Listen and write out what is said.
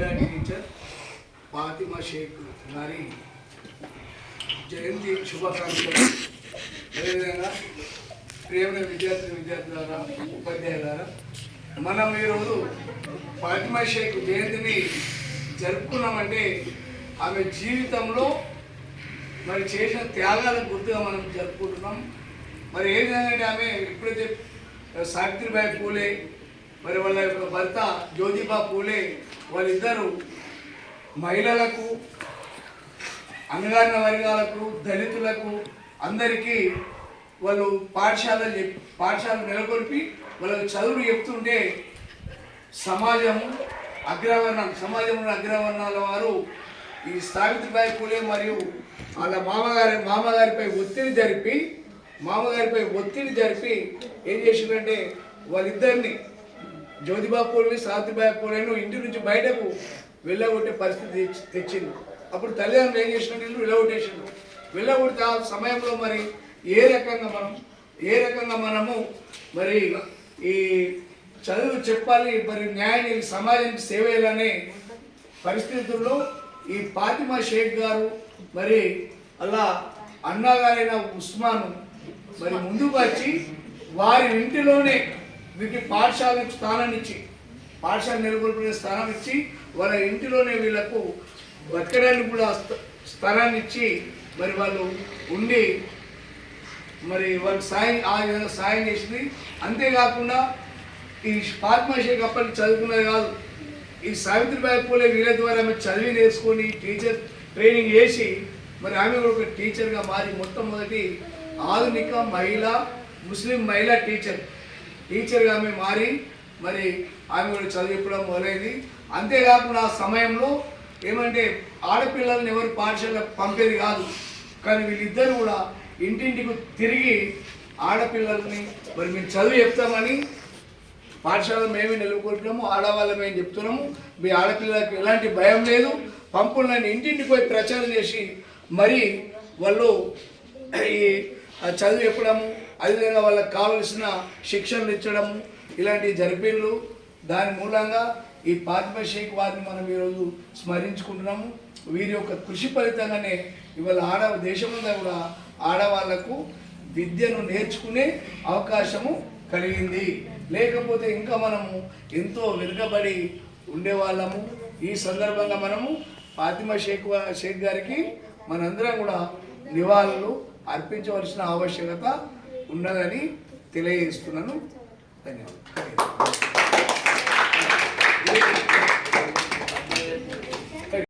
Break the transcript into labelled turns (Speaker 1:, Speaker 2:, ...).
Speaker 1: మహిళా టీచర్ ఫాతిమా షేక్ గారి జయంతి శుభాకాంక్షలు. అదేవిధంగా ప్రేమ విద్యార్థి విద్యార్థులారా ఉపాధ్యాయులారా మనం ఈరోజు ఫాతిమా షేక్ జయంతిని జరుపుకున్నామంటే ఆమె జీవితంలో మరి చేసిన త్యాగాలకు గుర్తుగా మనం జరుపుకుంటున్నాం. మరి ఏ విధంగా అంటే ఆమె ఎప్పుడైతే సావిత్రిబాయి పూలే మరి వాళ్ళ యొక్క భర్త జ్యోతిబా పూలే వాళ్ళిద్దరూ మహిళలకు అణగారిన వర్గాలకు దళితులకు అందరికీ వాళ్ళు పాఠశాలలు చెప్ పాఠశాలలు నెలకొల్పి వాళ్ళకి చదువులు చెప్తుంటే సమాజము అగ్రవర్ణం సమాజంలో అగ్రవర్ణాల వారు ఈ సావిత్రిబాయి పూలే మరియు వాళ్ళ మామగారి మామగారిపై ఒత్తిడి జరిపి మామగారిపై ఒత్తిడి జరిపి ఏం చేసిందంటే వాళ్ళిద్దరిని జ్యోతిబా పూలని సావిత్రిబాయి పూలను ఇంటి నుంచి బయటకు వెళ్ళగొట్టే పరిస్థితి తెచ్చింది అప్పుడు తల్లిదండ్రులు ఏం చేసినట్టు ఇల్లు వెళ్ళగొట్టేసిండు వెళ్ళగొడితే ఆ సమయంలో మరి ఏ రకంగా మనం ఏ రకంగా మనము మరి ఈ చదువు చెప్పాలి మరి న్యాయాన్ని సమాజానికి సేవ చేయాలనే పరిస్థితుల్లో ఈ ఫాతిమా షేక్ గారు మరి అలా అన్నగారైన ఉస్మాను మరి ముందుకు వచ్చి వారి ఇంటిలోనే వీరికి పాఠశాలకు స్థానం ఇచ్చి పాఠశాల నెలకొల్పునే స్థానం ఇచ్చి వాళ్ళ ఇంటిలోనే వీళ్ళకు బతకడానికి కూడా స్థలాన్ని ఇచ్చి మరి వాళ్ళు ఉండి మరి వాళ్ళు సాయం ఆ విధంగా సాయం చేసింది. అంతేకాకుండా ఈ ఫాత్మా షేక్ అప్పటికి చదువుకున్నది కాదు. ఈ సావిత్రిబాయి పూలే వీళ్ళ ద్వారా ఆమె చదివి నేర్చుకొని టీచర్ ట్రైనింగ్ చేసి మరి ఆమె కూడా ఒక టీచర్గా మారి మొట్టమొదటి ఆధునిక మహిళ ముస్లిం మహిళా టీచర్. టీచర్గా ఆమె మారి మరి ఆమె కూడా చదువు మొదలైంది. అంతేకాకుండా ఆ సమయంలో ఏమంటే ఆడపిల్లల్ని ఎవరు పాఠశాలకు పంపేది కాదు కానీ వీళ్ళిద్దరు కూడా ఇంటింటికి తిరిగి ఆడపిల్లల్ని మరి మేము చదువు చెప్తామని పాఠశాల మేమే నిలుపుకుంటున్నాము ఆడవాళ్ళ మేము చెప్తున్నాము. మీ ఆడపిల్లలకు ఎలాంటి భయం లేదు. పంపులని ఇంటింటికి పోయి ప్రచారం చేసి మరి వాళ్ళు ఈ చదువు చెప్పడము అదేవిధంగా వాళ్ళకి కావలసిన శిక్షణలు ఇచ్చడము ఇలాంటివి జరిపిళ్ళు. దాని మూలంగా ఈ పాత్మ షేక్ వారిని మనం ఈరోజు స్మరించుకుంటున్నాము. వీరి యొక్క కృషి ఫలితంగానే ఇవాళ ఆడ దేశమంతా కూడా ఆడవాళ్ళకు విద్యను నేర్చుకునే అవకాశము కలిగింది. లేకపోతే ఇంకా మనము ఎంతో వెనుకబడి ఉండేవాళ్ళము. ఈ సందర్భంగా మనము ఫాతిమా షేక్ షేక్ గారికి మనందరం కూడా నివాళులు అర్పించవలసిన ఆవశ్యకత ఉన్నదని తెలియజేస్తున్నాను. ధన్యవాదాలు.